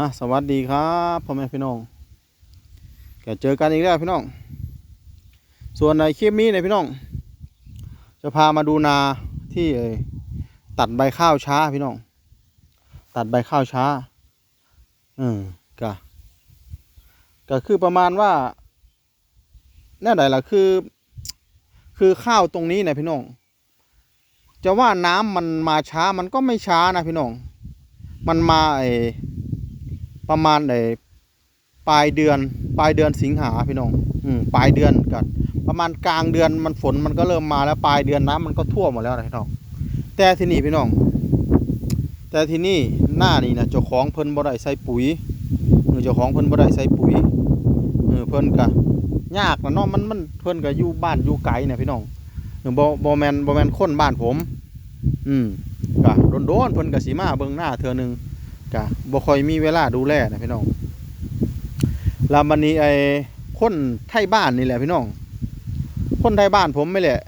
อะสวัสดีครับพ่อแม่พี่น้องแกเจอกันอีกแล้วพี่น้อง ส่วนในคลิปนี้เนี่ยพี่น้อง จะพามาดูนาที่เอตัดใบข้าวช้าพี่น้อง ตัดใบข้าวช้า อืมก็ก็คือประมาณว่าแน่ใดล่ะคือ คือข้าวตรงนี้เนี่ยพี่น้อง จะว่าน้ำมันมาช้ามันก็ไม่ช้านะพี่น้อง มันมาไอ ประมาณไอปลายเดือนปลายเดือนสิงหาพี่น้องอืมปลายเดือนกันประมาณกลางเดือนมันฝนมันก็เริ่มมาแล้วปลายเดือนน้ำมันก็ท่วมหมดแล้วนะพี่น้องแต่ที่นี่พี่น้อง แต่ที่นี่หน้านี่นะเจ้าของเพิ่นบ่ได้ใส่ปุ๋ยเออเจ้าของเพิ่นบ่ได้ใส่ปุ๋ยเออเพิ่นก็ยากนะเนาะมันมันเพิ่นก็อยู่บ้านอยู่ไกลเนี่ยพี่น้องบ่บ่แมนบ่แมนคนบ้านผม อืมก็โดนๆเพิ่นก็สิมาเบิ่งหน้าเทื่อหนึ่ง ก็บ่ค่อยมีเวลาดูแลนะพี่น้องแล้วมันนี้ไอ้คนไทยบ้านนี่แหละพี่น้อง คนไทยบ้านผมไม่แหละ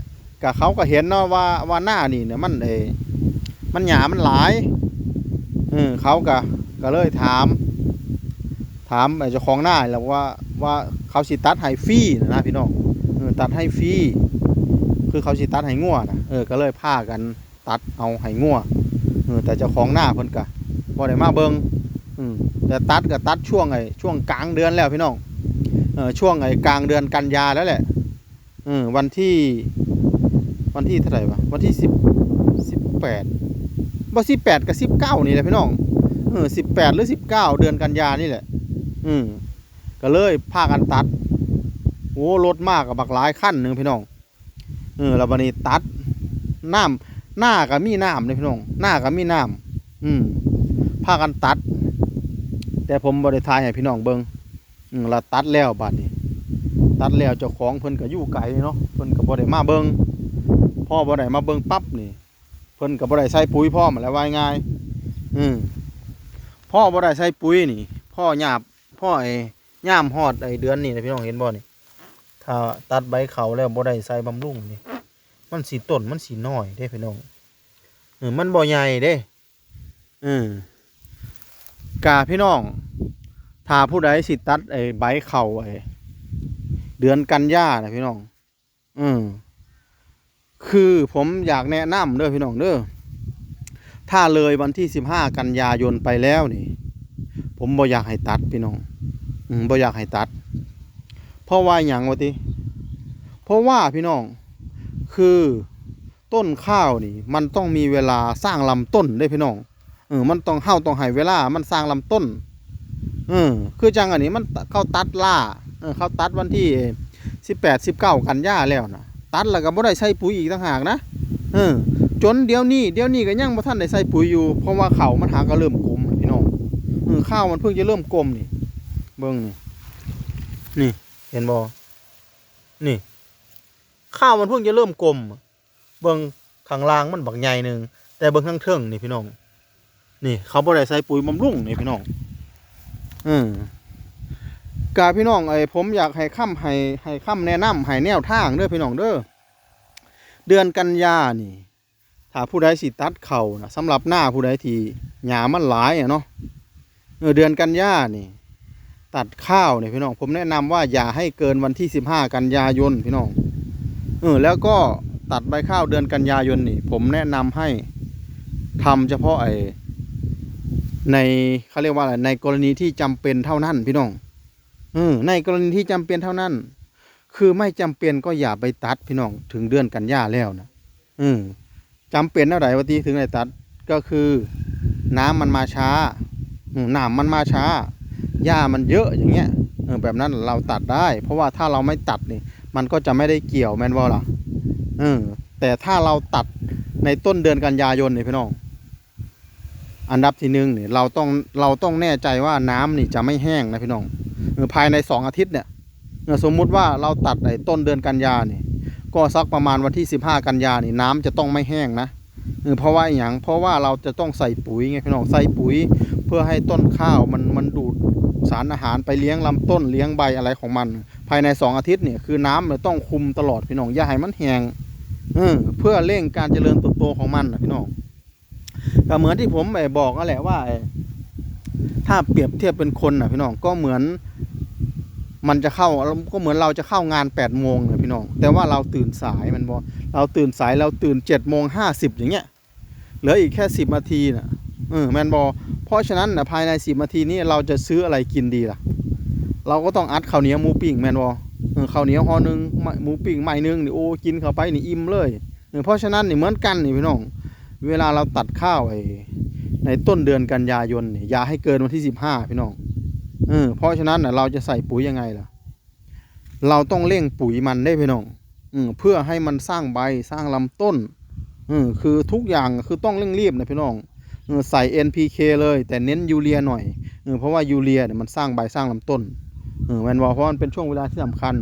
ก็เขาก็เห็นเนาะว่าว่าหน้านี่เนี่ยมันเอมันหยามันหลายเออเขาก็ก็เลยถาม ถามไอ้เจ้าของหน้าแล้วว่าว่าเขาสิตัดให้ฟรีนะพี่น้องเออตัดให้ฟรีคือเขาสิตัดให้งัวนะเออก็เลยพากันตัดเอาให้งัวเออแต่เจ้าของหน้าเพิ่นก็ บ่ได้มาเบิ่งอืมแต่ตัดก็ตัดช่วงไอ้ช่วงกลางเดือนแล้วพี่น้องเออช่วงไอ้กลางเดือนกันยาแล้วแหละเออวันที่ วันที่เท่าไหร่วะวันที่สิบสิบแปดบ่สิบแปดกับสิบเก้านี่แหละพี่น้องเออสิบแปดหรือสิบเก้าเดือนกันยานี่แหละ อืมก็เลยพากันตัดโอ้รถมากกับบักหลายขั้นหนึ่งพี่น้องเออแล้ววันนี้ตัดน้ำหน้าก็มีน้ำเลยพี่น้องหน้าก็มีน้ำอืมพากันตัด แต่ผมบริทายให้พี่น้องเบิงเราตัดแล้วบัดนี้ ตัดแล้วเจ้าของเพิ่นก็อยู่ไกลเนาะเพิ่นก็บ่ได้มาเบิงพ่อบ่ได้มาเบิงปั๊บนี่ เพิ่นก็บ่ได้ใส่ปุ๋ยพ่อมาแล้วว่าง่าย อืมพ่อบ่ได้ใส่ปุ๋ยนี่ พ่อหยาบพ่อไอ้ย่ามฮอดไอ้เดือนนี่นะพี่น้องเห็นบ่นี่ถ้าตัดใบเขาแล้วบ่ได้ใส่บำรุงนี่มันสิต้นมันสิน้อยเด้พี่น้องเออมันบ่ใหญ่เด้อืม กาพี่น้องถ้าผู้ใดสิตัดไอ้ใบเข่าไอ้เดือนกันยานะพี่น้อง อืมคือผมอยากแนะนำเด้อพี่น้องเด้อถ้าเลยวันที่สิบห้ากันยายนไปแล้วนี่ ผมบ่อยากให้ตัดพี่น้อง อืมบ่อยากให้ตัด เพราะว่าอย่างวะติเพราะว่าพี่น้อง คือต้นข้าวนี่ มันต้องมีเวลาสร้างลำต้นเด้พี่น้อง เออมันต้องเฮาต้องให้เวลา มันสร้างลำต้นเออคือจังอันนี้มันเข้าตัดล่าเออเข้าตัดวันที่สิบแปดสิบเก้ากันยาแล้วนะตัดแล้วก็บ่ได้ใส่ปุ๋ยอีกต่างหากนะเออจนเดี๋ยวนี้เดี๋ยวนี้ก็ยังบ่ทันได้ใส่ปุ๋ยอยู่ เพราะว่าเขามันหาก็เริ่มกลมพี่น้องเออข้าวมันเพิ่งจะเริ่มกลมนี่เบิ่งนี่นี่เห็นบ่นี่ ข้าวมันเพิ่งจะเริ่มกลม เบิ่งข้างล่างมันบักใหญ่หนึ่งแต่เบิ่งข้างเทิงนี่พี่น้อง นี่ เขาบ่ได้ใส่ปุ๋ยบำรุงนี่พี่น้องอืมกาพี่น้องไอ้ผมอยากให้ค้ำให้ให้ค้ำแนะนำให้แนวทางเด้อพี่น้องเด้อเดือนกันยานี่ ถ้าผู้ใดสิตัดเข่านะสำหรับหน้าผู้ใดที่หญ้ามันหลายอะเนาะเดือนกันยานี่ ตัดข้าวเนี่ยพี่น้องผมแนะนำว่าอย่าให้เกินวันที่สิบห้ากันยายนพี่น้องเออแล้วก็ตัดใบข้าวเดือนกันยายนนี่ ผมแนะนำให้ทำเฉพาะไอ้ ในเขาเรียกว่าอะไรในกรณีที่จำเป็นเท่านั้นพี่น้องเออในกรณีที่จำเป็นเท่านั้น คือไม่จำเป็นก็อย่าไปตัดพี่น้องถึงเดือนกันยาแล้วนะเออจำเป็นเท่าไหร่วันที่ถึงไหนตัดก็คือน้ำมันมาช้าอืมน้ำมันมาช้าหญ้ามันเยอะอย่างเงี้ยเออแบบนั้นเราตัดได้ เพราะว่าถ้าเราไม่ตัดนี่ มันก็จะไม่ได้เกี่ยวแมนว่าล่ะเออแต่ถ้าเราตัดในต้นเดือนกันยายนนี่พี่น้อง อันดับที่หนึ่งเนี่ยเราต้องเราต้องแน่ใจว่าน้ำนี่จะไม่แห้งนะพี่น้องเออภายในสองอาทิตย์เนี่ยสมมุติว่าเราตัดไอ้ต้นเดือนกันยานี่ก็สักประมาณวันที่สิบห้ากันยานี่น้ำจะต้องไม่แห้งนะเออเพราะว่าอย่างเพราะว่าเราจะต้องใส่ปุ๋ยไงพี่น้องใส่ปุ๋ย เพื่อให้ต้นข้าวมันมันดูดสารอาหารไปเลี้ยงลำต้นเลี้ยงใบอะไรของมัน ภายในสองอาทิตย์เนี่ยคือน้ำเนี่ยต้องคุมตลอดพี่น้องอย่าให้มันแห้งเออเพื่อเร่งการเจริญเติบโตของมันนะพี่น้อง ก็เหมือนที่ผมไอ้บอกนั่นแหละว่า ถ้าเปรียบเทียบเป็นคนนะพี่น้องก็เหมือน มันจะเข้าก็เหมือนเราจะเข้างาน8ปดโมงนะพี่น้อง แต่ว่าเราตื่นสายมันบอกเราตื่นสายเราตื่น7จ็ดโมงห้าสิบอย่างเงี้ยเหลืออีกแค่สิบนาทีนะเออแมนบอเพราะฉะนั้นนะภายในสิบนาทีนี้เราจะซื้ออะไรกินดีล่ะ เราก็ต้องอัดข้าวเหนียวหมูปิ้งแมนบอเออข้าวเหนียวห่อหนึ่งหมูปิ้งไม้หนึ่งนี่โอ้กินเข้าไปนี่อิ่มเลยเออเพราะฉะนั้นนี่เหมือนกันนี่พี่น้อง เวลาเราตัดข้าวไอ้ในต้นเดือนกันยายนเนี่อย่าให้เกินวันที่สิบห้าพี่น้องเออเพราะฉะนั้นเราจะใส่ปุ๋ยยังไงล่ะ เราต้องเร่งปุ๋ยมันได้พี่น้องอืเพื่อให้มันสร้างใบสร้างลำต้นอืคือทุกอย่างคือต้องเร่งรีบนะพี่น้องเออใส่ NPK เลยแต่เน้นยูเรียหน่อยเออเพราะว่ายูเรียเนี่ยมันสร้างใบสร้างลำต้นเออแมนบอกเพราะมันเป็นช่วงเวลาที่สำคัญ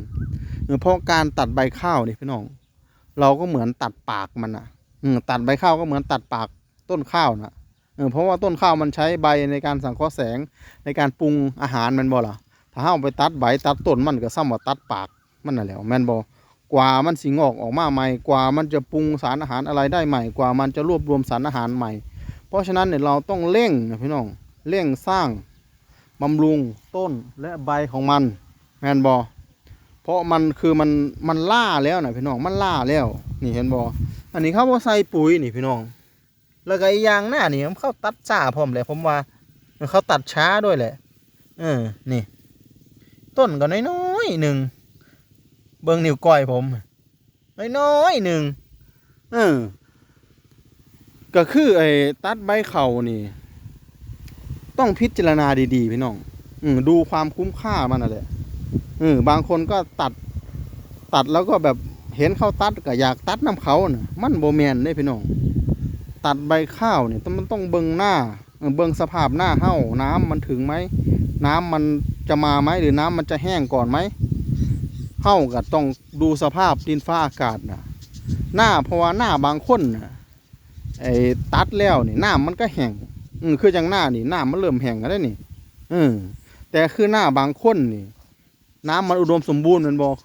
เออเพราะการตัดใบข้าวนี่พี่น้อง เราก็เหมือนตัดปากมันอะ อืมตัดใบข้าวก็เหมือนตัดปากต้นข้าวนะเออเพราะว่าต้นข้าวมันใช้ใบในการสังเคราะห์แสงในการปรุงอาหารแมันบ่ล่ะถ้าเอาไปตัดใบตัดต้นมันก็ซ้ำว่าตัดปากมันน่ะแหล้วแม่นบ่กว่ามันสิงอกออกมาใหม่กว่ามันจะปรุงสารอาหารอะไรได้ใหม่กว่ามันจะรวบรวมสารอาหารใหม่ เพราะฉะนั้นเนี่ยเราต้องเร่งนะพี่น้องเร่งสร้างบำรุงต้นและใบของมันแมนบ่ เพราะมันคือมันมันล่าแล้วนะพี่น้องมันล่าแล้ว นี่เห็นบ่อันนี้เขาบ่ใส่ปุ๋ยนี่พี่น้อง แล้วก็อีกอย่างหน้านี่เขาตัดช้าพร้อมเลยผมว่าเขาตัดช้าด้วยแหละเออนี่ ต้นก็น้อยๆหนึ่งเบิ้งนิ้วก้อยผมน้อยๆหนึ่งเออก็คือไอ้ตัดใบเข่านี่ ต้องพิจารณาดีๆพี่น้อง อืดูความคุ้มค่ามันน่ะแหละ เออบางคนก็ตัดตัดแล้วก็แบบเห็นเขาตัดก็อยากตัดน้ำเขาเน่ะมันโบแมนได้พี่น้อง ตัดใบข้าวเนี่ยมันต้องเบิงหน้าเบิงสภาพหน้าเฮ้าน้ำมันถึงไหมน้ำมันจะมาไหมหรือน้ำมันจะแห้งก่อนไหมเฮ้าก็ต้องดูสภาพดินฟ้าอากาศนะหน้าเพราะว่าหน้าบางคนนะไอ้ตัดแล้วนี่น้ำมันก็แห้งอืมคือจังหน้านี่น้ำมันเริ่มแห้งแล้วนี่เออแต่คือหน้าบางคนนี่ น้ำมันอุดมสมบูรณ์แมันบอก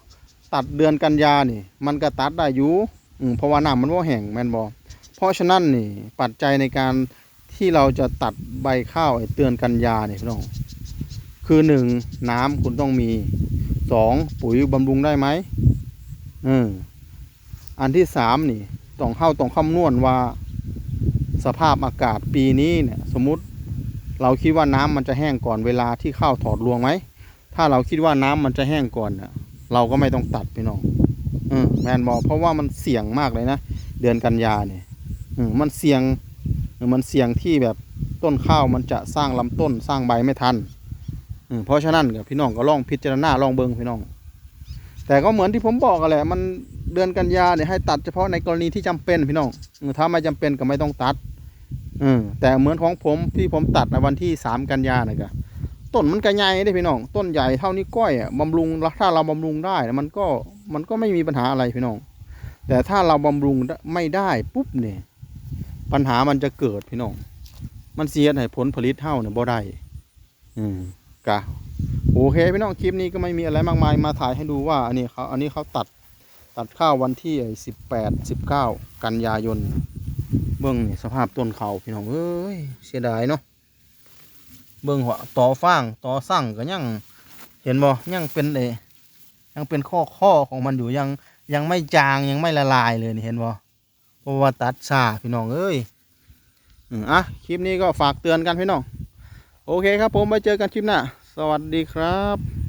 ตัดเดือนกันยานี่ มันก็ตัดได้อยู่อืมเพราะว่าน้ำมันว่าแห้งแมนบอกเพราะฉะนั้นนี่ปัจจัยในการที่เราจะตัดใบข้าวเตือนกันยาเนี่ยพี่น้องคือหนึ่งน้ำคุณต้องมีสองปุ๋ยบำรุงได้ไหมเอออันที่สามนี่ต้องเข้าต้องคำนวณว่า สภาพอากาศปีนี้เนี่ย สมมุติเราคิดว่าน้ำมันจะแห้งก่อนเวลาที่ข้าวถอดรวงไหม ถ้าเราคิดว่าน้ำมันจะแห้งก่อนเนี่ยเราก็ไม่ต้องตัดพี่น้องเออแมนบอกเพราะว่ามันเสี่ยงมากเลยนะเดือนกันยาเนี่ยออมันเสี่ยงมันเสี่ยงที่แบบต้นข้าวมันจะสร้างลำต้นสร้างใบไม่ทันอืมเพราะฉะนั้นกับพี่น้องก็ลองพิจารณาลองเบิงพี่น้อง แต่ก็เหมือนที่ผมบอกกันแหละมันเดือนกันยาเนี่ยให้ตัดเฉพาะในกรณีที่จำเป็นพี่น้องถ้าไม่จำเป็นก็ไม่ต้องตัดอืมแต่เหมือนของผมที่ผมตัดในวันที่สามกันยานะกะ ต้นมันก็ใหญ่ได้พี่น้อง ต้นใหญ่เท่านี้ก้อยอะบำรุงถ้าเราบำรุงได้มันก็มันก็ไม่มีปัญหาอะไรพี่น้อง แต่ถ้าเราบำรุงไม่ได้ปุ๊บเนี่ยปัญหามันจะเกิดพี่น้อง มันเสียให้ผลผลิตเท่าเนี่ยบ่ได้อืมกะโอเคพี่น้องคลิปนี้ก็ไม่มีอะไรมากมายมาถ่ายให้ดูว่าอันนี้เขาอันนี้เขาตัดตัดข้าววันที่สิบแปดสิบเก้ากันยายน เบื้องนี่สภาพต้นเขาพี่น้องเอ้ยเสียดายเนาะ เบื้องหัวต่อฟางต่อสั่งก็ยังเห็นบ่ยังเป็นเอยังเป็นข้อข้อของมันอยู่ยังยังไม่จางยังไม่ละลายเลยนี่เห็นบ่เพราะว่าตัดชาพี่น้องเอ้ยอะคลิปนี้ก็ฝากเตือนกันพี่น้องโอเคครับผมไปเจอกันคลิปหน้าสวัสดีครับ